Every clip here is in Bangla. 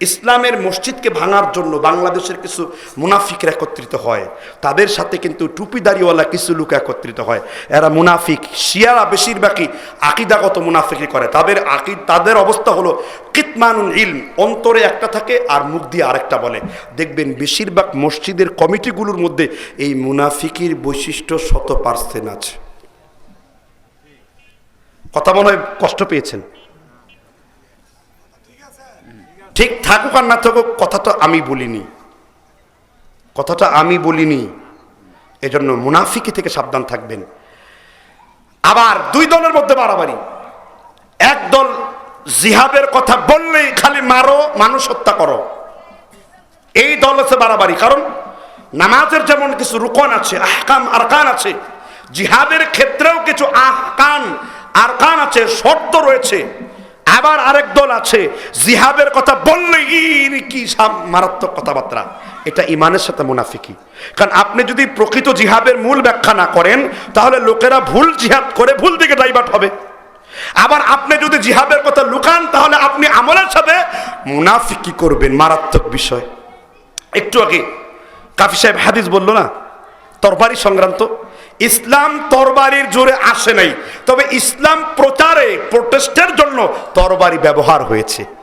ইসলামের মসজিদকে ভাঙার জন্য বাংলাদেশের কিছু মুনাফিক একত্রিত হয়। তাদের সাথে কিন্তু টুপিদারিওয়ালা কিছু লোক একত্রিত হয়। এরা মুনাফিক। শিয়ারা বেশিরভাগই আকিদাগত মুনাফিকি করে। তাদের আকি, তাদের অবস্থা হলো কিতমানুন ইলম। অন্তরে একটা থাকে আর মুখ দিয়ে আরেকটা বলে। দেখবেন বেশিরভাগ মসজিদের কমিটিগুলোর মধ্যে এই মুনাফিকির বৈশিষ্ট্য শত পার্সেন্ট আছে। কথা মনে হয় কষ্ট পেয়েছেন? ঠিক থাকুক আর না থাকুক কথাটা আমি বলিনি। কথাটা আমি বলিনি। এজন্য মুনাফিকি থেকে সাবধান থাকবেন। আবার দুই দলের মধ্যে বাড়াবাড়ি। এক দল জিহাদের কথা বললেই খালি মারো, মানুষ হত্যা করো। এই দল আছে বাড়াবাড়ি। কারণ নামাজের যেমন কিছু রুকন আছে, আহকাম, আরকান আছে, জিহাদের ক্ষেত্রেও কিছু আহকান, আরকান আছে, শর্ত রয়েছে। আবার আরেক দল আছে, জিহাদের কথা বললে কি মারাত্মক কথাবার্তা। এটা ইমানের সাথে মুনাফিকি। কারণ আপনি যদি প্রকৃত জিহাদের মূল ব্যাখ্যা না করেন, তাহলে লোকেরা ভুল জিহাদ করে ভুল দিকে ডাইভার্ট হবে। আবার আপনি যদি জিহাদের কথা লুকান, তাহলে আপনি আমলের সাথে মুনাফিকি করবেন, মারাত্মক বিষয়। একটু আগে কাফি সাহেব হাদিস বলল না? তরবারি সংক্রান্ত। ইসলাম তরবারির জোরে আসে নাই। তবে ইসলাম প্রচারে প্রোটেস্টের জন্য তরবারি ব্যবহার হয়েছে।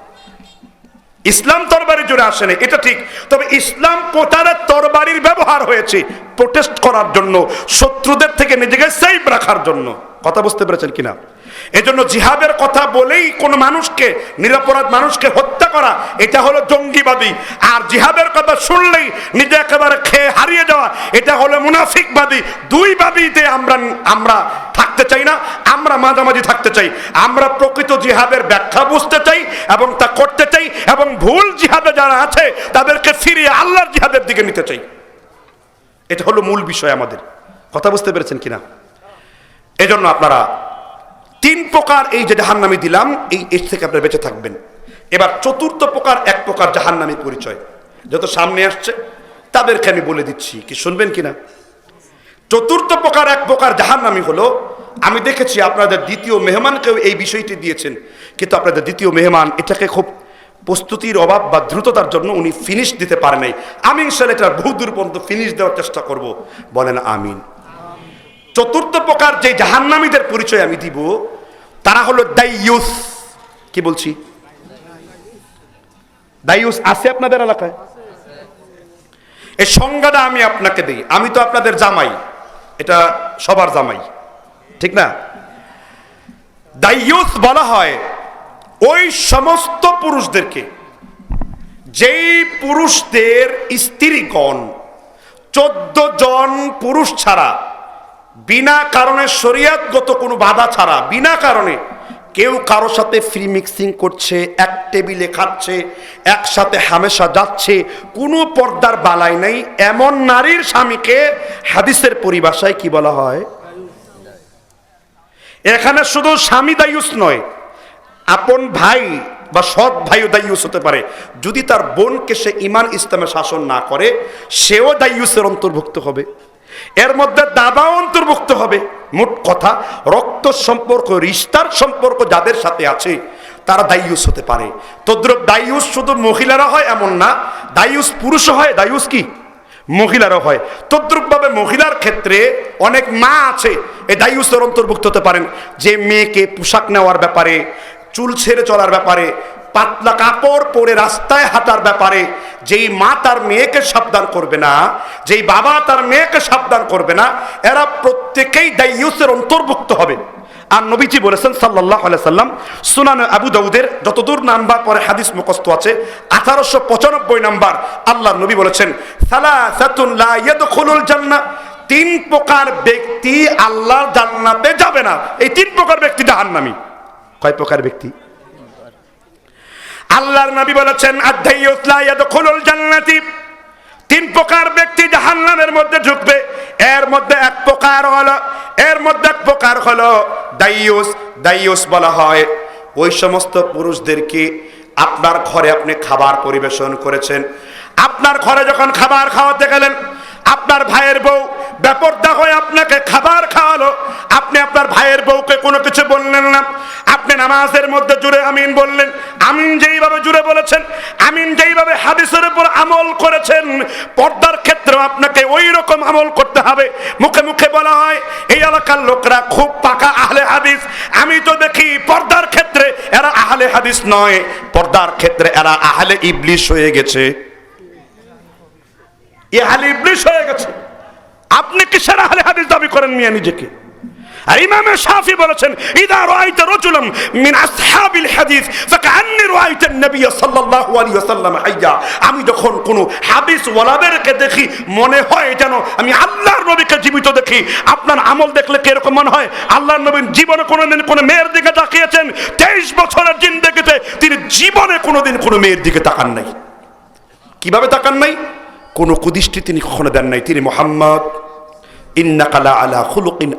ইসলাম তরবারি জোরে আসে নাই এটা ঠিক। তবে ইসলাম প্রচারে তরবারির ব্যবহার হয়েছে প্রোটেস্ট করার জন্য, শত্রুদের থেকে নিজেকে সেফ রাখার জন্য। কথা বুঝতে পেরেছেন কিনা? এজন্য জিহাদের কথা বলেই কোন মানুষকে, নিরাপরাধ মানুষকে হত্যা করা, এটা হলো জঙ্গিবাদী। আর জিহাদের কথা শুনলেই নিজে একেবারে খেয়ে হারিয়ে যাওয়া, এটা হলো মুনাফিকবাদী। দুই বাদীতে আমরা আমরা থাকতে চাই না, আমরা মাঝামাঝি থাকতে চাই। আমরা প্রকৃত জিহাদের ব্যাখ্যা বুঝতে চাই এবং তা করতে চাই এবং ভুল জিহাদে যারা আছে, তাদেরকে ফিরিয়ে আল্লাহর জিহাদের দিকে নিতে চাই। এটা হলো মূল বিষয় আমাদের। কথা বুঝতে পেরেছেন কিনা? এজন্য আপনারা তিন প্রকার এই যে জাহান্নামি দিলাম, এই এর থেকে আপনারা বেঁচে থাকবেন। এবার চতুর্থ প্রকার, এক প্রকার জাহান্নামি পরিচয়। যত সামনে আসছে, তাদেরকে আমি বলে দিচ্ছি। কি শুনবেন কিনা? চতুর্থ প্রকার, এক প্রকার জাহান্নামি হলো আমি দেখেছি আপনাদের দ্বিতীয় মেহমানকেও এই বিষয়টি দিয়েছেন। কিন্তু আপনাদের দ্বিতীয় মেহমান এটাকে খুব প্রস্তুতির অভাব বা দ্রুততার জন্য উনি ফিনিশ দিতে পারে নাই। আমি ইনশাল্লাহ এটা বহু দূর পর্যন্ত ফিনিশ দেওয়ার চেষ্টা করব। বলেন আমিন। চতুর্থ প্রকার যে জাহান্নামীদের পরিচয় আমি দিব, তারা হলো দাইয়ুস। কি বলছি? দাইয়ুস আছে আপনাদের এলাকায়? এই সংজ্ঞাটা আমি আপনাকে দিই। আমি তো আপনাদের জামাই। এটা সবার জামাই। ঠিক না? দাইয়ুস বলা হয়, ওই সমস্ত পুরুষদেরকে, যেই পুরুষদের স্ত্রীগণ, চোদ্দ জন পুরুষ ছাড়া, বিনা কারণে শরিয়াতগত কোনো বাধা ছাড়া, বিনা কারণে কেউ কারোর সাথে ফ্রি মিক্সিং করছে, এক টেবিলে খাচ্ছে, একসাথে হামেশা যাচ্ছে, কোনো পর্দার বালাই নেই, এমন নারীর স্বামীকে হাদিসের পরিভাষায় কি বলা হয়? এখানে শুধু স্বামী দায়ুস নয়, আপন ভাই বা সৎ ভাইও দায়ুস হতে পারে। যদি তার বোনকে সে ইমান ইসলামে শাসন না করে, সেও দায়ুসের অন্তর্ভুক্ত হবে। এর মধ্যে দাদাও অন্তর্ভুক্ত হবে। মোট কথা, রক্ত সম্পর্ক, রিস্তার সম্পর্ক যাদের সাথে আছে, তারা দায়ুস হতে পারে। তদ্রুপ দায়ুস শুধু মহিলারা হয় এমন না, দায়ুস পুরুষ হয়। দায়ুস কি? মহিলারও হয়। তদ্রুপভাবে মহিলার ক্ষেত্রে অনেক মা আছে এই দায়ুসের অন্তর্ভুক্ত হতে পারেন। যে মেয়েকে পোশাক নেওয়ার ব্যাপারে, চুল ছেড়ে চলার ব্যাপারে, পাতলা কাপড় পরে রাস্তায় হাঁটার ব্যাপারে, যেই মা তার মেয়েকে সাবধান করবে না, যেই বাবা তার মেয়েকে সাবধান করবে না, এরা প্রত্যেকেই দায়ুসের অন্তর্ভুক্ত হবে। আর নবীজি বলেছেন সাল্লাহ সাল্লাম, সুনান আবু দাউদের যতদূর নাম্বার পরে হাদিস মুখস্থ আছে, আঠারোশো পঁচানব্বই নাম্বার আল্লাহ নবী বলেছেন, সালাসাতুন লা ইয়াদখুলুল জান্নাহ তিন প্রকার ব্যক্তি আল্লাহর জান্নাতে যাবে না। এই তিন প্রকার ব্যক্তি জাহান্নামী। কয় প্রকার ব্যক্তি? আল্লাহর নবী বলেছেন ইয়াদখুলুল জান্নাতি তিন প্রকার ব্যক্তি জাহান্নামের মধ্যে এর মধ্যে এক প্রকার হলো এর মধ্যে এক প্রকার হলো দাইয়ুস দাইয়ুস বলা হয়। ওই সমস্ত পুরুষদেরকে আপনার ঘরে আপনি খাবার পরিবেশন করেছেন। আপনার ঘরে যখন খাবার খাওয়াতে গেলেন, আপনার ভাইয়ের বউ ব্যাপারটা হয়ে আপনাকে খাবার খাওয়ালো। আপনি আপনার ভাইয়ের বউকে কোনো কিছু বললেন না। নামাজের মধ্যে জুড়ে আমিন বললেন, আমিন যেইভাবে জুড়ে বলেছেন, আমিন যেইভাবে হাদিসের উপর আমল করেছেন, পর্দার ক্ষেত্রেও আপনাকে ওই রকম আমল করতে হবে। মুখে মুখে বলা হয়, এই এলাকার লোকরা খুব পাকা আহলে হাদিস। আমি তো দেখি পর্দার ক্ষেত্রে এরা আহলে হাদিস নয়, পর্দার ক্ষেত্রে এরা আহলে ইবলিশ হয়ে গেছে। এ আহলে ইবলিশ হয়ে গেছে। আপনি কিসের আহলে হাদিস দাবি করেন মিয়া নিজেকে? আর ইমামে শাফি বলেছেন, ইদা রাআইতা রাজুলাম মিন আসহাবিল হাদিস ফাকান্নি রাআইতা নবী সাল্লাল্লাহু আলাইহি ওয়াসাল্লাম হাইয়া। আমি যখন কোন হাদিস ওয়ালাদেরকে দেখি, মনে হয় যেন আমি আল্লাহর নবীকে জীবিত দেখি। আপনার আমল দেখলে কি এরকম মনে হয়? আল্লাহর নবীর জীবনে কোনোদিন কোনো মেয়ের দিকে তাকিয়েছেন? তেইশ বছরের জিন্দেগিতে তিনি জীবনে কোনোদিন কোনো মেয়ের দিকে তাকান নাই। কীভাবে তাকান নাই? কোনো কুদৃষ্টি তিনি কখনো দেন নাই। তিনি মোহাম্মদ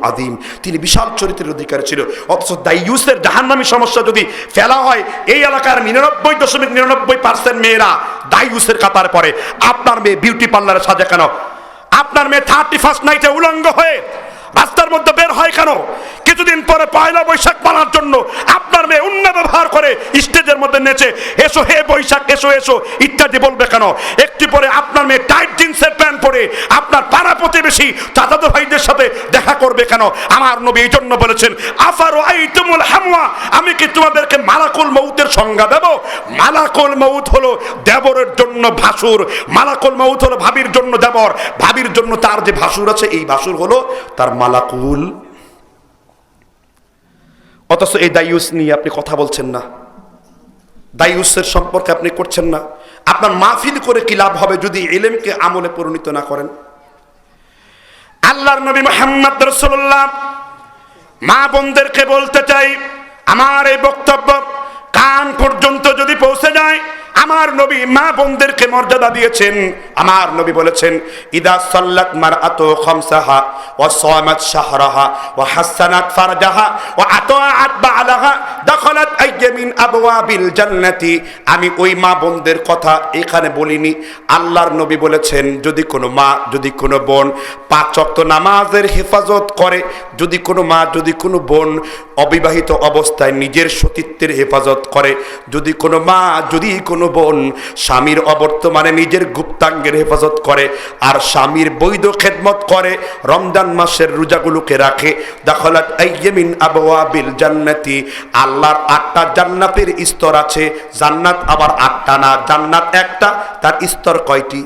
আদিম তিনি বিশাল চরিত্রের অধিকার ছিল। অথচ দাইউসের জাহান্নামী সমস্যা যদি ফেলা হয়, এই এলাকার নিরানব্বই দশমিক নিরানব্বই পার্সেন্ট মেয়েরা দাইউসের কাতার পরে আপনার মেয়ে বিউটি পার্লারে সাজে কেন? আপনার মেয়ে থার্টি ফার্স্ট নাইটে উলঙ্গ হয়ে রাস্তার মধ্যে বের হয় কেন? কিছুদিন পরে পয়লা বৈশাখ পালার জন্য আপনার মেয়ে অন্য ব্যবহার করে স্টেজের মধ্যে নেচে, এসো, হে বৈশাখ, এসো এসো, ইত্যাদি বলবে কেন? একটি পরে আপনার মেয়ে টাইট জিন্সের প্যান্ট পরে আপনার পাড়া প্রতিবেশী চাচাতো ভাইদের সাথে দেখা করবে কেন? আমার নবী এই জন্য বলেছেন, আফার আই তুমুল হামওয়া, আমি কি তোমাদেরকে মালাকুল মৌতের সংজ্ঞা দেব? মালাকুল মৌত হলো দেবরের জন্য ভাসুর, মালাকুল মৌত হলো ভাবির জন্য দেবর, ভাবির জন্য তার যে ভাসুর আছে, এই ভাসুর হলো তার মালাকুল অথচ এই দায়ুস নিয়ে আপনি কথা বলছেন না। দায়ুসের সম্পর্কে আপনি করছেন না। আপনার মাহফিল করে কি লাভ হবে যদি এলেমকে আমলে পরিণত না করেন? আল্লাহর নবী মোহাম্মদ রসুল্লাহ মা বোনদেরকে বলতে চাই, আমার এই বক্তব্য কান পর্যন্ত যদি পৌঁছে যায় আমার নবী মা বোনদেরকে মর্যাদা দিয়েছেন। আমার নবী বলেছেন, ইদা সাল্লাত মারআতু খামসাহা ওয়া সামাত শাহরাহা ওয়া হাসানাত ফারজাহা ওয়া আতাআত বালাহা দাখালাত আইয়ামিন আবওয়াবিল জান্নাতি। আমি ওই মা বোনদের কথা এখানে বলিনি। আল্লাহর নবী বলেছেন, যদি কোনো মা, যদি কোনো বোন পাঁচ ওয়াক্ত নামাজের হেফাজত করে, যদি কোনো মা, যদি কোনো বোন অবিবাহিত অবস্থায় নিজের সতীত্বের হেফাজত করে, যদি কোনো মা, যদি কোনো বোন, স্বামীর অবর্তমানে নিজের গুপ্তাঙ্গের হেফাজত করে, আর স্বামীর বৈধ খেদমত করে, রমজান মাসের রোজাগুলোকে রাখে। দাখলাত আইয়ামিন জান্নাতি। আল্লাহর আটটা জান্নাতের স্তর আছে। জান্নাত আবার আটটা না, জান্নাত একটা, তার স্তর কয়টি?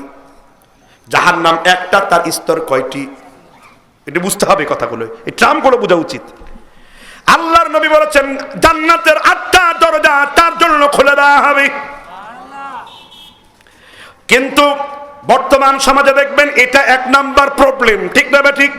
জাহান্নাম একটা, তার স্তর কয়টি? এটা বুঝতে হবে কথাগুলো। এই করে বোঝা উচিত। আল্লাহর নবী বলেছেন, জান্নাতের আটটা দরজা তার জন্য খুলে দেওয়া হবে। কিন্তু বর্তমান সমাজে দেখবেন এটা এক নাম্বার প্রবলেম ঠিক না ঠিক?